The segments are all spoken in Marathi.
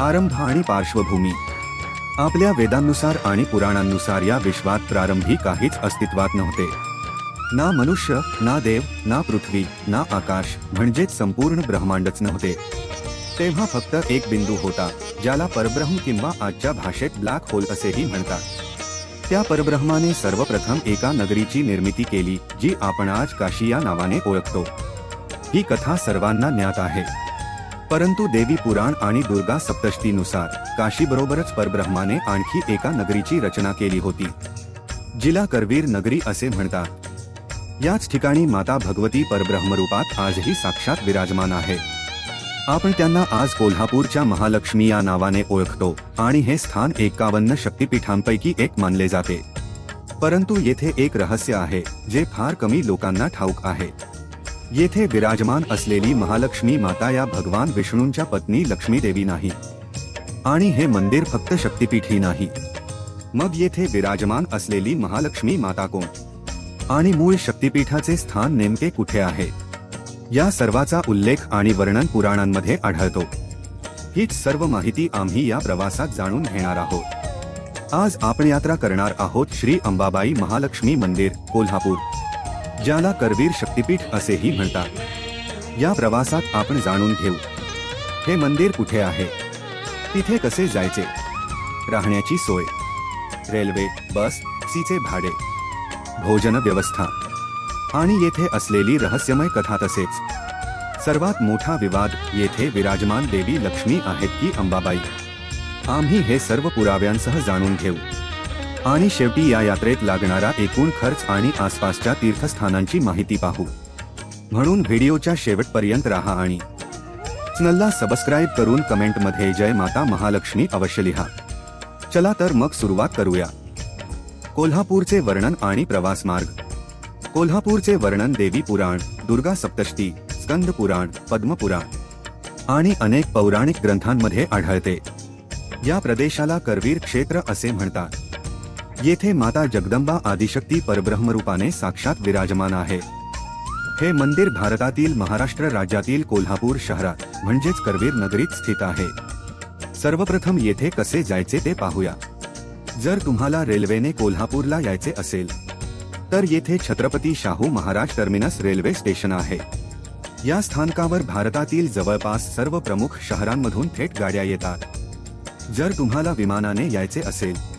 आरंभ आणि पार्श्वभूमी. आपल्या वेदांनुसार आणि पुराणांनुसार या विश्वात प्रारंभी काहीच अस्तित्वात नव्हते. ना मनुष्य ना देव ना पृथ्वी ना आकाश म्हणजेच संपूर्ण ब्रह्मांडच नव्हते. तेव्हा फक्त एक बिंदू होता ज्याला परब्रह्म किंवा आजच्या भाषेत ब्लॅक होल असेही म्हणतात. त्या परब्रह्माने सर्वप्रथम एका नगरीची निर्मिती केली जी आपण आज काशी या नावाने ओळखतो. ही कथा सर्वांना ज्ञात आहे. परंतु देवी पुराण आणि दुर्गा सप्तशतीनुसार काशीबरोबरच परब्रह्माने आणखी एका नगरीची रचना केली होती जिला करवीर नगरी असे म्हणतात. याच ठिकाणी माता भगवती परब्रह्मरूपात आजही साक्षात विराजमान आहे. आपण त्यांना आज कोल्हापूरच्या महालक्ष्मी या नावाने ओळखतो आणि हे स्थान एकावन्न शक्तिपीठांपैकी एक मानले जाते. परंतु येथे एक रहस्य आहे जे फार कमी लोकांना ठाऊक आहे. येथे विराजमान असलेली महालक्ष्मी माता या भगवान विष्णूंच्या पत्नी लक्ष्मी देवी नाही. आणि हे मंदिर फक्त शक्तीपीठही नाही. मग येथे विराजमान असलेली महालक्ष्मी माता कोण? आणि मूळ शक्तिपीठाचे स्थान नेमके कुठे आहे? या सर्वाचा उल्लेख आणि वर्णन पुराणांमध्ये आढळतो. हीच सर्व माहिती आम्ही या प्रवासात जाणून घेणार आहोत. आज आपण यात्रा करणार आहोत श्री अंबाबाई महालक्ष्मी मंदिर कोल्हापूर. ज्याला करवीर शक्तिपीठ असेही म्हणतात. या प्रवासात आपण जाणून घेऊ. हे मंदिर कुठे आहे? तिथे कसे जायचे? राहण्याची सोय. रेल्वे बस सीचे भाडे. भोजन व्यवस्था. आणि येथे असलेली रहस्यमय कथा तसेच. सर्वात मोठा विवाद येथे विराजमान देवी लक्ष्मी आहेत की अंबाबाई? आम्ही हे सर्व पुराव्यांसह जाणून घेऊ. आणि शेवटी या यात्रेत लागणारा एकूण खर्च आणि आसपासच्या तीर्थस्थानांची माहिती पाहू. म्हणून व्हिडिओच्या शेवटपर्यंत राहा आणि चॅनलला सबस्क्राईब करून कमेंटमध्ये जय माता महालक्ष्मी अवश्य लिहा. चला तर मग सुरुवात करूया. कोल्हापूरचे वर्णन आणि प्रवास मार्ग. कोल्हापूरचे वर्णन देवी पुराण दुर्गा सप्तष्टी स्कंद पुराण पद्मपुराण आणि अनेक पौराणिक ग्रंथांमध्ये आढळते. या प्रदेशाला करवीर क्षेत्र असे म्हणतात. येथे माता जगदंबा आदिशक्ती परब्रह्मरूपाने साक्षात विराजमान आहे. हे मंदिर भारतातील महाराष्ट्र राज्यातील कोल्हापूर शहरात म्हणजेच करवीर नगरीत स्थित आहे. सर्वप्रथम येथे कसे जायचे ते पाहूया. जर तुम्हाला रेल्वेने कोल्हापूरला यायचे असेल तर येथे Chhatrapati Shahu Maharaj terminus railway station आहे. या स्थानकावर भारतातील जवळपास सर्व प्रमुख शहरांमधून थेट गाड्या येतात. जर तुम्हाला विमानाने यायचे असेल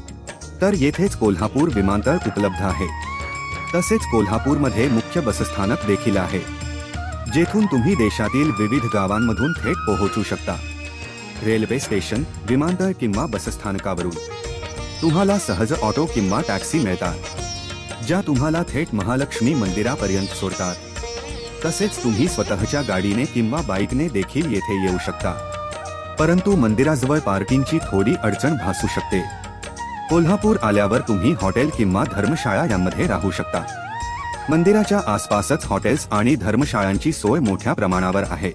तर येथेच कोल्हापूर विमानतळ उपलब्ध आहे. तसेच कोल्हापूरमध्ये मुख्य बसस्थानक देखील आहे. जेथून तुम्ही देशातील विविध गावांमधून थेट पोहोचू शकता. रेल्वे स्टेशन विमानतळ किंवा बसस्थानकावरून. तुम्हाला सहज ऑटो किंवा टॅक्सी मिळतात ज्या तुम्हाला थेट महालक्ष्मी मंदिरापर्यंत सोडतात. तसेच तुम्ही स्वतःच्या गाडीने किंवा बाईकने देखील येथे येऊ शकता. परंतु मंदिराजवळ पार्किंगची थोडी अडचण भासू शकते. कोल्हापूर आल्यावर तुम्ही हॉटेल किंवा धर्मशाळा यांमध्ये राहू शकता. मंदिराच्या आसपासच हॉटेल्स आणि धर्मशाळांची सोय मोठ्या प्रमाणावर आहे.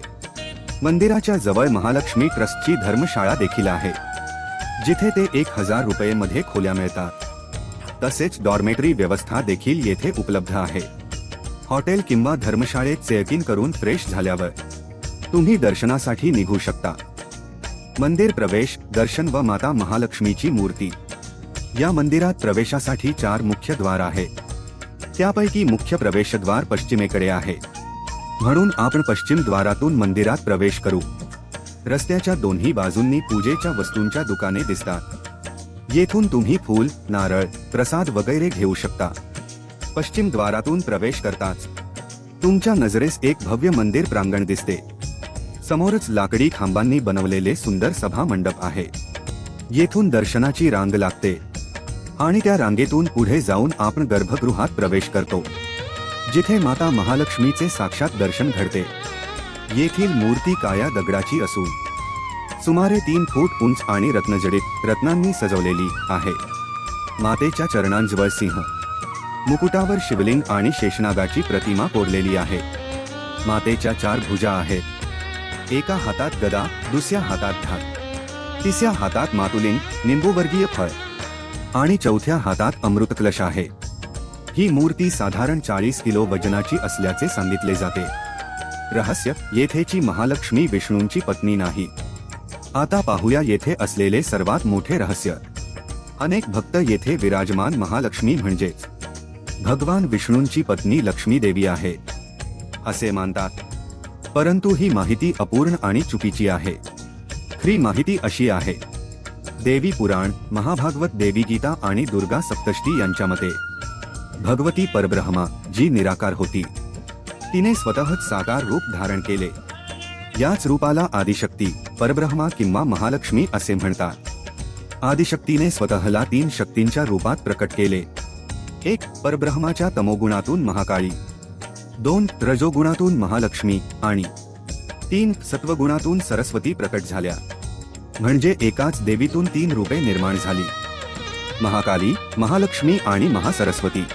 मंदिराच्या जवळ महालक्ष्मी ट्रस्टची धर्मशाळा देखील आहे. जिथे ते एक हजार रुपये मध्ये खोल्या मिळतात. तसेच डॉर्मेटरी व्यवस्था देखील येथे उपलब्ध आहे. हॉटेल किंवा धर्मशाळेत चेक इन करून फ्रेश झाल्यावर तुम्ही दर्शनासाठी निघू शकता. मंदिर प्रवेश दर्शन व माता महालक्ष्मीची मूर्ती. या मंदिरात प्रवेशासाठी चार मुख्य द्वार आहेत. त्यापैकी मुख्य प्रवेशद्वार पश्चिमेकडे आहे. म्हणून आपण पश्चिम द्वारातून मंदिरात प्रवेश करू. रस्त्याच्या दोन्ही बाजूंनी पूजेच्या वस्तूंच्या दुकाने दिसतात. येथून तुम्ही फूल नारळ प्रसाद वगैरे घेऊ शकता. पश्चिम द्वारातून प्रवेश करताच. तुमच्या नजरेस एक भव्य मंदिर प्रांगण दिसते. समोरच लाकडी खांबांनी बनवलेले सुंदर सभा मंडप आहे. येथून दर्शनाची रांग लागते. आणि त्या रांगेतून पुढे जाऊन आपण गर्भगृहात प्रवेश करतो जिथे माता महालक्ष्मीचे साक्षात दर्शन घडते. येथील मूर्ती काया दगडाची असून सुमारे तीन फूट उंच आणि रत्नजडित रत्नांनी सजवलेली आहे. मातेच्या चरणांजवळ सिंह मुकुटावर शिवलिंग आणि शेषनागाची प्रतिमा कोरलेली आहे. मातेच्या चार भुजा आहेत. एका हातात गदा दुसऱ्या हातात ढाक तिसऱ्या हातात मातुलिंग निंबूवर्गीय फळ. आणि चौथ्या हातात अमृतकलश आहे. ही मूर्ती साधारण चाळीस किलो वजनाची असल्याचे सांगितले जाते. रहस्य येथेची महालक्ष्मी विष्णूंची पत्नी नाही. आता पाहूया येथे असलेले सर्वात मोठे रहस्य. अनेक भक्त येथे विराजमान महालक्ष्मी म्हणजेच भगवान विष्णूंची पत्नी लक्ष्मी देवी आहे. असे मानतात. परंतु ही माहिती अपूर्ण आणि चुकीची आहे. खरी माहिती अशी आहे देवी पुराण महाभागवत देवी गीता आणि दुर्गा सप्तष्टी यांच्या मते. भगवती परब्रह्मा जी निराकार होती. तिने स्वतःच साकार रूप धारण केले. याच रूपाला आदिशक्ती परब्रह्मा किंवा महालक्ष्मी असे म्हणतात. आदिशक्तीने स्वतःला तीन शक्तींच्या रूपात प्रकट केले. एक परब्रह्माच्या तमोगुणातून महाकाळी. दोन रजोगुणातून महालक्ष्मी आणि तीन सत्वगुणातून सरस्वती प्रकट झाल्या. म्हणजे एकाच देवीतून तीन रूपे निर्माण झाली. महाकाली महालक्ष्मी आणि महासरस्वती.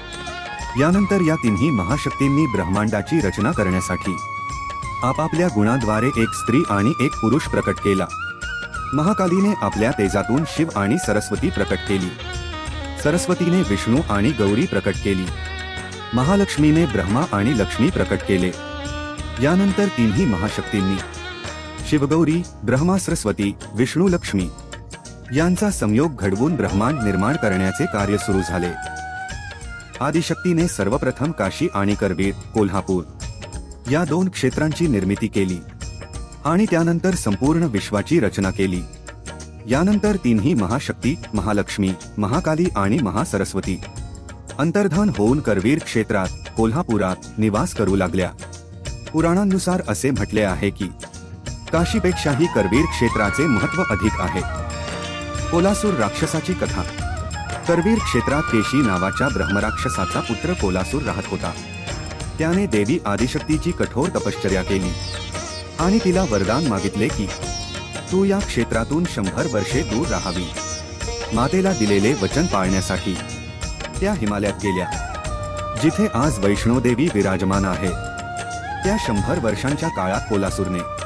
यानंतर या तिन्ही महाशक्तींनी ब्रह्मांडाची रचना करण्यासाठी आपापल्या गुणाद्वारे एक स्त्री आणि एक पुरुष प्रकट केला. महाकालीने आपल्या तेजातून शिव आणि सरस्वती प्रकट केली. सरस्वतीने विष्णू आणि गौरी प्रकट केली. महालक्ष्मीने ब्रह्मा आणि लक्ष्मी प्रकट केले. यानंतर तिन्ही महाशक्तींनी शिवगौरी ब्रह्मा सरस्वती विष्णू लक्ष्मी यांचा संयोग घडवून ब्रह्मांड निर्माण करण्याचे कार्य सुरू झाले. आदिशक्तीने सर्वप्रथम काशी आणि करवीर कोल्हापूर या दोन क्षेत्रांची निर्मिती केली आणि त्यानंतर संपूर्ण विश्वाची रचना केली. यानंतर तिन्ही महाशक्ती महालक्ष्मी महाकाली आणि महासरस्वती अंतर्धान होऊन करवीर क्षेत्रात कोल्हापुरात निवास करू लागल्या. पुराणांनुसार असे म्हटले आहे की काशीपेक्षाही करवीर क्षेत्राचे महत्त्व अधिक आहे. कोलासूर राक्षसाची कथा. करवीर क्षेत्रात केशी नावाच्या ब्रह्मराक्षसाचा पुत्र कोलासूर राहत होता. त्याने देवी आदिशक्तीची कठोर तपश्चर्या केली. आणि तिला वरदान मागितले की तू या क्षेत्रातून शंभर वर्षे दूर राहावी. मातेला दिलेले वचन पाळण्यासाठी. त्या हिमालयात गेल्या. जिथे आज वैष्णोदेवी विराजमान आहे. त्या शंभर वर्षांच्या काळात कोलासूरने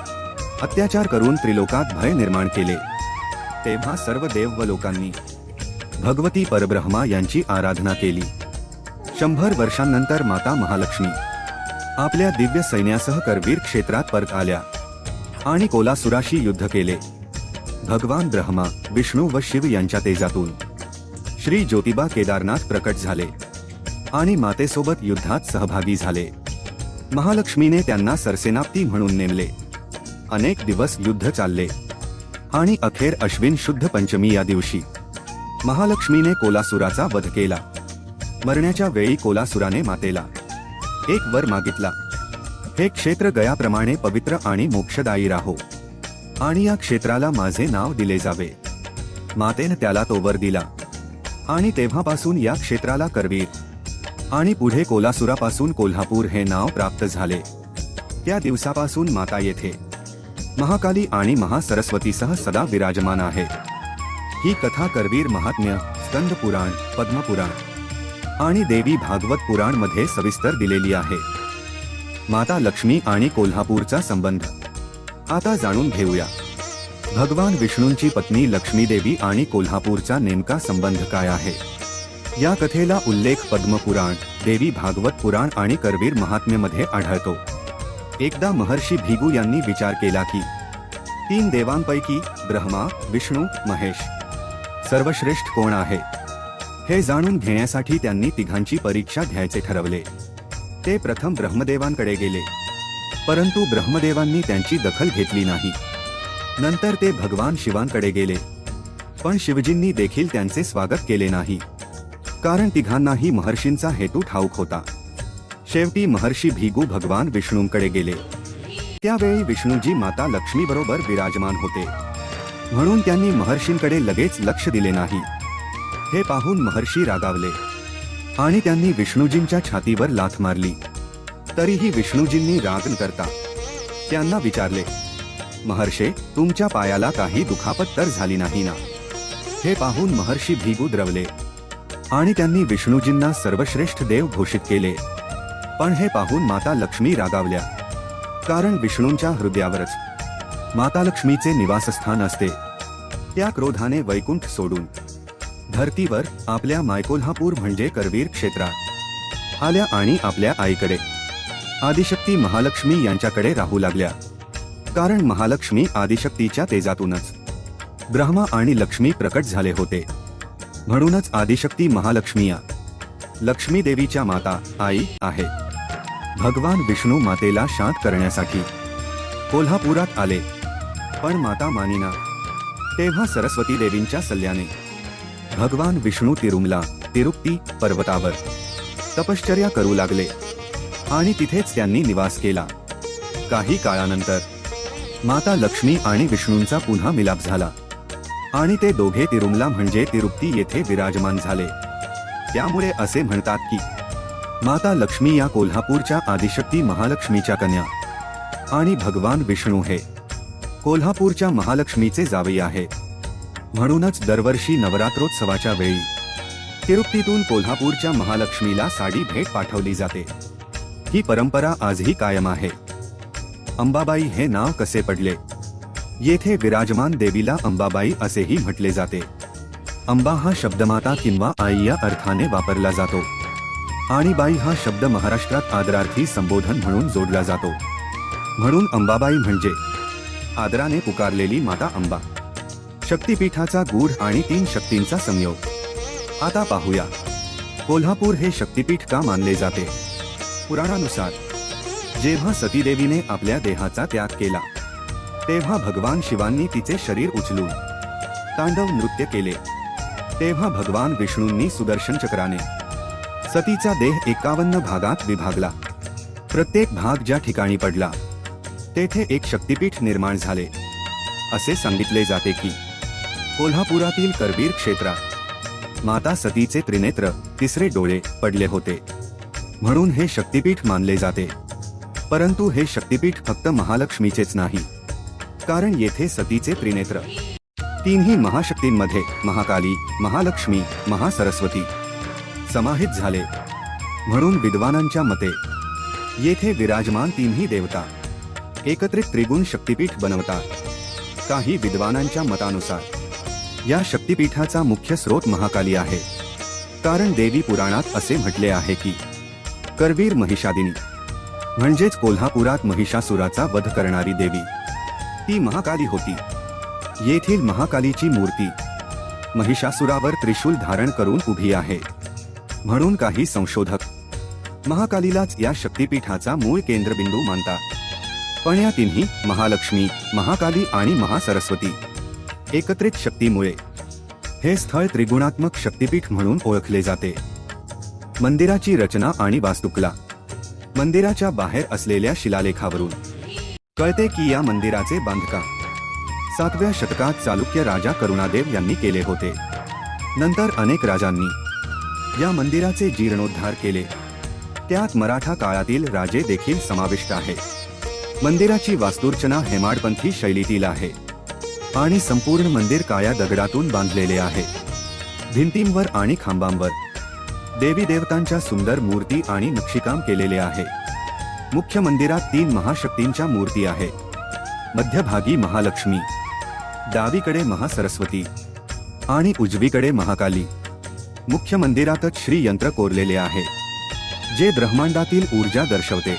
अत्याचार करून त्रिलोकात भय निर्माण केले. तेव्हा सर्व देव व लोकांनी भगवती परब्रह्मा यांची आराधना केली. शंभर वर्षांनंतर माता महालक्ष्मी आपल्या दिव्य सैन्यासह करवीर क्षेत्रात परत आल्या आणि कोलासुराशी युद्ध केले. भगवान ब्रह्मा विष्णू व शिव यांच्या तेजातून श्री ज्योतिबा केदारनाथ प्रकट झाले आणि मातेसोबत युद्धात सहभागी झाले. महालक्ष्मीने त्यांना सरसेनाप्ती म्हणून नेमले. अनेक दिवस युद्ध चालले. आणि अखेर अश्विन शुद्ध पंचमी या दिवशी. महालक्ष्मीने कोलासुराचा वध केला. मरण्याच्या वेळी कोलासुराने मातेला एक वर मागितला. हे क्षेत्र गयाप्रमाणे पवित्र आणि मोक्षदायी राहो. आणि या क्षेत्राला माझे नाव दिले जावे. मातेनं त्याला तो वर दिला. आणि तेव्हापासून या क्षेत्राला करवीर. आणि पुढे कोलासुरापासून कोल्हापूर हे नाव प्राप्त झाले. त्या दिवसापासून माता येथे महाकाली आणि महासरस्वतीसह सदा विराजमान आहे ही कथा करवीर महात्म्य स्कंद पुराण पद्मपुराण आणि देवी भागवत पुराणमध्ये सविस्तर दिलेली आहे. माता लक्ष्मी आणि कोल्हापूरचा संबंध. आता जाणून घेऊया. भगवान विष्णूंची पत्नी लक्ष्मी देवी आणि कोल्हापूरचा नेमका संबंध काय आहे? या कथेला उल्लेख पद्मपुराण देवी भागवत पुराण आणि करवीर महात्म्यमध्ये आढळतो. एकदा महर्षी भिगू यांनी विचार केला की तीन देवांपैकी ब्रह्मा विष्णू महेश सर्वश्रेष्ठ कोण आहे? हे जाणून घेण्यासाठी त्यांनी तिघांची परीक्षा घ्यायचे ठरवले. ते प्रथम ब्रह्मदेवांकडे गेले. परंतु ब्रह्मदेवांनी त्यांची दखल घेतली नाही. नंतर ते भगवान शिवांकडे गेले. पण शिवजींनी देखील त्यांचे स्वागत केले नाही. कारण तिघांनाही महर्षींचा हेतू ठाऊक होता. शेवटी महर्षी भिगू भगवान विष्णूंकडे गेले. त्यावेळी विष्णूजी माता लक्ष्मी बरोबर विराजमान होते. म्हणून त्यांनी महर्षींकडे लगेच लक्ष दिले नाही. हे पाहून महर्षी रागावले. आणि त्यांनी विष्णूजींच्या छातीवर लाथ मारली. तरीही विष्णूजींनी राग न करता त्यांना विचारले महर्षे तुमच्या पायाला काही दुखापत तर झाली नाही ना? हे पाहून महर्षी भिगू द्रवले. आणि त्यांनी विष्णूजींना सर्वश्रेष्ठ देव घोषित केले. पण हे पाहून माता लक्ष्मी रागावल्या. कारण विष्णूंच्या हृदयावरच. माता लक्ष्मीचे निवासस्थान असते. त्या क्रोधाने वैकुंठ सोडून. धरतीवर आपल्या मायकोल्हापूर म्हणजे करवीर क्षेत्रात आल्या आणि आपल्या आईकडे. आदिशक्ती महालक्ष्मी यांच्याकडे राहू लागल्या. कारण महालक्ष्मी आदिशक्तीच्या तेजातूनच. ब्रह्मा आणि लक्ष्मी प्रकट झाले होते. म्हणूनच आदिशक्ती महालक्ष्मी या लक्ष्मी देवीच्या माता आई आहे. भगवान विष्णू मातेला शांत करण्यासाठी कोल्हापुरात आले. पण माता मानिना तेव्हा सरस्वती देवींच्या सल्ल्याने भगवान विष्णू तिरुमला तिरुपती पर्वतावर तपश्चर्या करू लागले आणि तिथेच त्यांनी निवास केला. काही काळानंतर माता लक्ष्मी आणि विष्णूंचा पुन्हा मिलाप झाला आणि ते दोघे तिरुमला म्हणजे तिरुपती येथे विराजमान झाले. त्यामुळे असे म्हणतात की माता लक्ष्मी या कोल्हापूरच्या आदिशक्ती महालक्ष्मीच्या कन्या. आणि भगवान विष्णू हे कोल्हापूरच्या महालक्ष्मीचे जावई आहे. म्हणूनच दरवर्षी नवरात्रोत्सवाच्या वेळी तिरुपतीतून कोल्हापूरच्या महालक्ष्मीला साडी भेट पाठवली जाते. ही परंपरा आजही कायम आहे. अंबाबाई हे नाव कसे पडले? येथे विराजमान देवीला अंबाबाई असेही म्हटले जाते. अंबा हा शब्दमाता किंवा आई या अर्थाने वापरला जातो. आणीबाई हा शब्द महाराष्ट्रात आदरार्थी संबोधन म्हणून जोडला जातो. म्हणून अंबाबाई म्हणजे आदराने पुकारलेली माता अंबा. शक्तिपीठाचा गूढ आणि तीन शक्तींचा संयोग. आता पाहूया. कोल्हापूर हे शक्तिपीठ का मानले जाते? पुराणानुसार जेव्हा सतीदेवीने आपल्या देहाचा त्याग केला तेव्हा भगवान शिवांनी तिचे शरीर उचलून तांडव नृत्य केले. तेव्हा भगवान विष्णूंनी सुदर्शन चक्राने सतीचा देह एकावन्न भागात विभागला. प्रत्येक भाग ज्या ठिकाणी पडला तेथे एक शक्तिपीठ निर्माण झाले. असे सांगितले जाते की कोल्हापुरातील करबीर क्षेत्रात माता सतीचे त्रिनेत्र तिसरे डोळे पडले होते. म्हणून हे शक्तिपीठ मानले जाते. परंतु हे शक्तिपीठ फक्त महालक्ष्मीचेच नाही कारण येथे सतीचे त्रिनेत्र. तीनही महाशक्तींमध्ये महाकाली महालक्ष्मी महासरस्वती समाहित झाले. म्हणून विद्वानांच्या मते येथे विराजमान तीनही देवता एकत्रित त्रिगुण शक्तिपीठ बनवतात काही विद्वानांच्या मतानुसार या शक्तिपीठाचा मुख्य स्रोत महाकाली आहे. कारण देवी पुराणात असे म्हटले आहे की करवीर महिषादिनी म्हणजेच कोल्हापुरात महिषासुराचा वध करणारी देवी ती महाकाली होती. येथील महाकालीची मूर्ती महिषासुरावर त्रिशूल धारण करून उभी आहे. म्हणून काही संशोधक महाकालीलाच या शक्तिपीठाचा मूळ केंद्रबिंदू मानतात पण या तिन्ही महालक्ष्मी महाकाली आणि महासरस्वती एकत्रित शक्तीमुळे हे स्थळ त्रिगुणात्मक शक्तिपीठ म्हणून ओळखले जाते. मंदिराची रचना आणि वास्तुकला मंदिराच्या बाहेर असलेल्या शिलालेखावरून. कळते की या मंदिराचे बांधकाम सातव्या शतकात चालुक्य राजा करुणादेव यांनी केले होते. नंतर अनेक राजांनी या मंदिराचे जीर्णोद्धार केले. त्यात मराठा काळातील राजे देखील समाविष्ट आहे मंदिराची वास्तुरचना हेमाडपंथी शैलीतील आहे. आणि संपूर्ण मंदिर काळ्या दगडातून बांधलेले आहे. भिंतींवर आणि खांबांवर. देवी देवतांच्या सुंदर मूर्ती आणि नक्षीकाम केलेले आहे. मुख्य मंदिरात तीन महाशक्तींच्या मूर्ती आहे मध्यभागी महालक्ष्मी डावीकडे महासरस्वती आणि उजवीकडे महाकाली. मुख्य मंदिरातच श्री यंत्र कोरलेले आहे जे ब्रह्मांडातील ऊर्जा दर्शवते.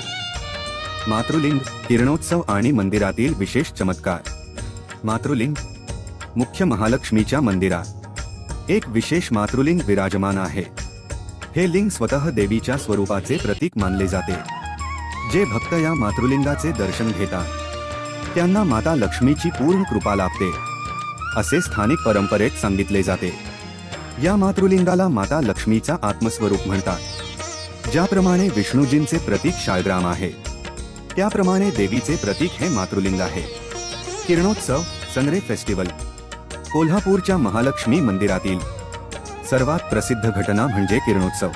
मातृलिंग किरणोत्सव आणि मंदिरातील विशेष चमत्कार. मातृलिंग मुख्य महालक्ष्मीच्या मंदिरात एक विशेष मातृलिंग विराजमान आहे. हे लिंग स्वतः देवीच्या स्वरूपाचे प्रतीक मानले जाते. जे भक्त या मातृलिंगाचे दर्शन घेतात. त्यांना माता लक्ष्मीची पूर्ण कृपा लाभते. असे स्थानिक परंपरेत सांगितले जाते. या मातृलिंगाला माता लक्ष्मीचा आत्मस्वरूप म्हणतात. ज्याप्रमाणे विष्णूजींचे प्रतीक शाळग्राम आहे त्याप्रमाणे देवीचे प्रतीक हे मातृलिंग आहे. किरणोत्सव सनरे फेस्टिवल कोल्हापूरच्या महालक्ष्मी मंदिरातील सर्वात प्रसिद्ध घटना म्हणजे किरणोत्सव.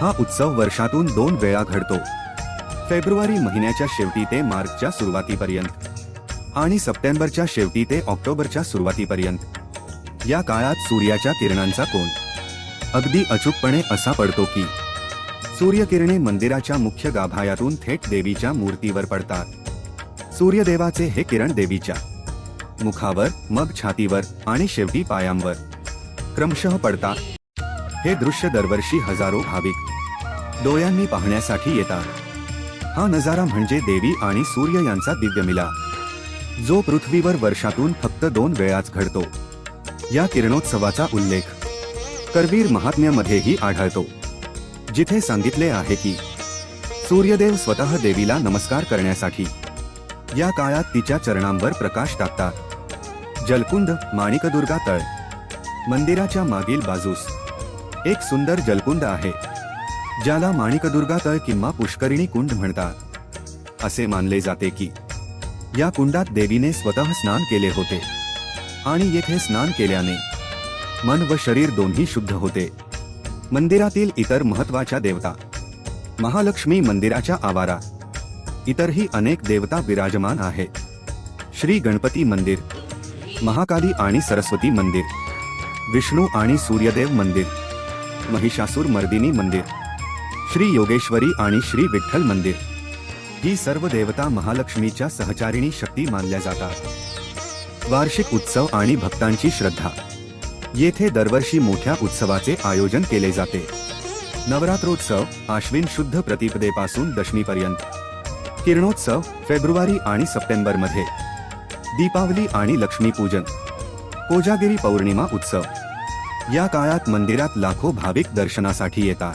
हा उत्सव वर्षातून दोन वेळा घडतो. फेब्रुवारी महिन्याच्या शेवटी ते मार्चच्या सुरुवातीपर्यंत आणि सप्टेंबरच्या शेवटी ते ऑक्टोबरच्या सुरुवातीपर्यंत. या काळात सूर्याच्या किरणांचा कोण? अगदी अचूकपणे असा पडतो की सूर्यकिरणे मंदिराच्या मुख्य गाभायातून थेट देवीच्या मूर्तीवर पडतात. सूर्यदेवाचे हे किरण देवीच्या मुखावर मग छातीवर आणि शेवटी पायांवर क्रमशः पडतात. हे दृश्य दरवर्षी हजारो भाविक डोळ्यांनी पाहण्यासाठी येतात. हा नजारा म्हणजे देवी आणि सूर्य यांचा दिव्य मिला जो पृथ्वीवर वर्षातून फक्त दोन वेळाच घडतो. या किरणोत्सवाचा उल्लेख. करवीर महात्म्यामध्येही आढळतो. जिथे सांगितले आहे की सूर्यदेव स्वतः देवीला नमस्कार करण्यासाठी या काळात तिच्या चरणांवर प्रकाश टाकतात. जलकुंड माणिकदुर्गा तळ. मंदिराच्या मागील बाजूस एक सुंदर जलकुंड आहे. ज्याला माणिकदुर्गा तळ किंवा पुष्करिणी कुंड म्हणतात. असे मानले जाते की या कुंडात देवीने स्वतः स्नान केले होते. आणि येथे स्नान केल्याने मन व शरीर दोन्ही शुद्ध होते. मंदिरातील इतर महत्त्वाच्या देवता महालक्ष्मी मंदिराच्या आवारात इतरही अनेक देवता विराजमान आहेत. श्री गणपती मंदिर महाकाली आणि सरस्वती मंदिर विष्णू आणि सूर्यदेव मंदिर महिषासूर मर्दिनी मंदिर श्री योगेश्वरी आणि श्री विठ्ठल मंदिर. ही सर्व देवता महालक्ष्मीच्या सहचारिणी शक्ती मानल्या जातात. वार्षिक उत्सव आणि भक्तांची श्रद्धा. येथे दरवर्षी मोठ्या उत्सवाचे आयोजन केले जाते. नवरात्रोत्सव आश्विन शुद्ध प्रतिपदेपासून दशमीपर्यंत. किरणोत्सव फेब्रुवारी आणि सप्टेंबरमध्ये. दीपावली आणि लक्ष्मीपूजन. कोजागिरी पौर्णिमा उत्सव. या काळात मंदिरात लाखो भाविक दर्शनासाठी येतात.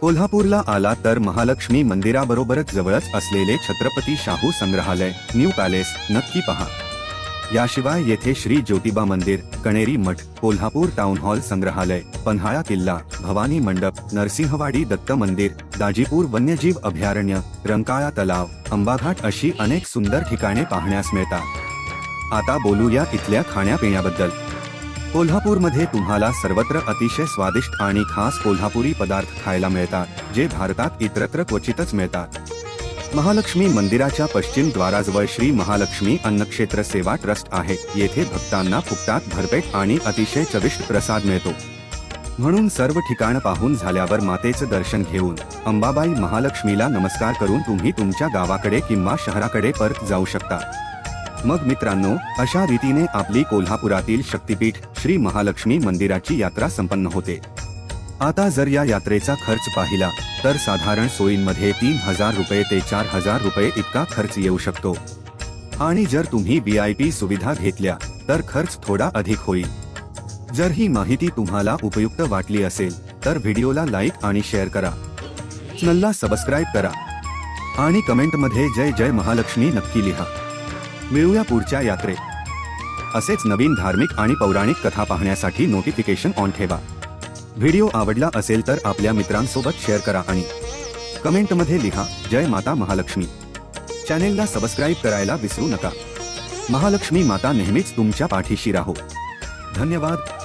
कोल्हापूरला आला तर महालक्ष्मी मंदिराबरोबरच जवळच असलेले छत्रपती शाहू संग्रहालय न्यू पॅलेस नक्की पहा. याशिवाय येथे श्री ज्योतिबा मंदिर कणेरी मठ कोल्हापूर टाउन हॉल संग्रहालय पन्हाळा किल्ला भवानी मंडप नरसिंहवाडी दत्त मंदिर दाजीपूर वन्यजीव अभयारण्य रंकाळा तलाव अंबाघाट अशी अनेक सुंदर ठिकाणे पाहण्यास मिळतात. आता बोलूया इथल्या खाण्यापिण्याबद्दल. कोल्हापूरमध्ये तुम्हाला सर्वत्र अतिशय स्वादिष्ट आणि खास कोल्हापुरी पदार्थ खायला मिळतात जे भारतात इतरत्र क्वचितच मिळतात. महालक्ष्मी मंदिराच्या पश्चिम द्वाराजवळ श्री महालक्ष्मी अन्नक्षेत्र सेवा ट्रस्ट आहे. येथे भक्तांना फुकटात भरपेट आणि अतिशय चविष्ट प्रसाद मिळतो. म्हणून सर्व ठिकाण पाहून झाल्यावर मातेचं दर्शन घेऊन अंबाबाई महालक्ष्मीला नमस्कार करून तुम्ही तुमच्या गावाकडे किंवा शहराकडे परत जाऊ शकता. मग मित्रांनो अशा रीतीने आपली कोल्हापुरातील शक्तिपीठ श्री महालक्ष्मी मंदिराची यात्रा संपन्न होते. आता जर या यात्रेचा खर्च पाहिला तर साधारण सोयींमध्ये तीन हजार रुपये ते चार हजार रुपये इतका खर्च येऊ शकतो. आणि जर तुम्ही व्ही आय पी सुविधा घेतल्या तर खर्च थोडा अधिक होईल. जर ही माहिती तुम्हाला उपयुक्त वाटली असेल तर व्हिडिओला लाईक आणि शेअर करा. चॅनलला सबस्क्राईब करा. आणि कमेंटमध्ये जय जय महालक्ष्मी नक्की लिहा. मिळूया पुढच्या यात्रेत. असेच नवीन धार्मिक आणि पौराणिक कथा पाहण्यासाठी नोटिफिकेशन ऑन ठेवा. व्हिडिओ आवडला असेल तर आपल्या मित्रांसोबत शेअर करा आणि कमेंटमध्ये लिहा जय माता महालक्ष्मी. चॅनेलला सबस्क्राईब करायला विसरू नका. महालक्ष्मी माता नेहमीच तुमच्या पाठीशी राहो. धन्यवाद.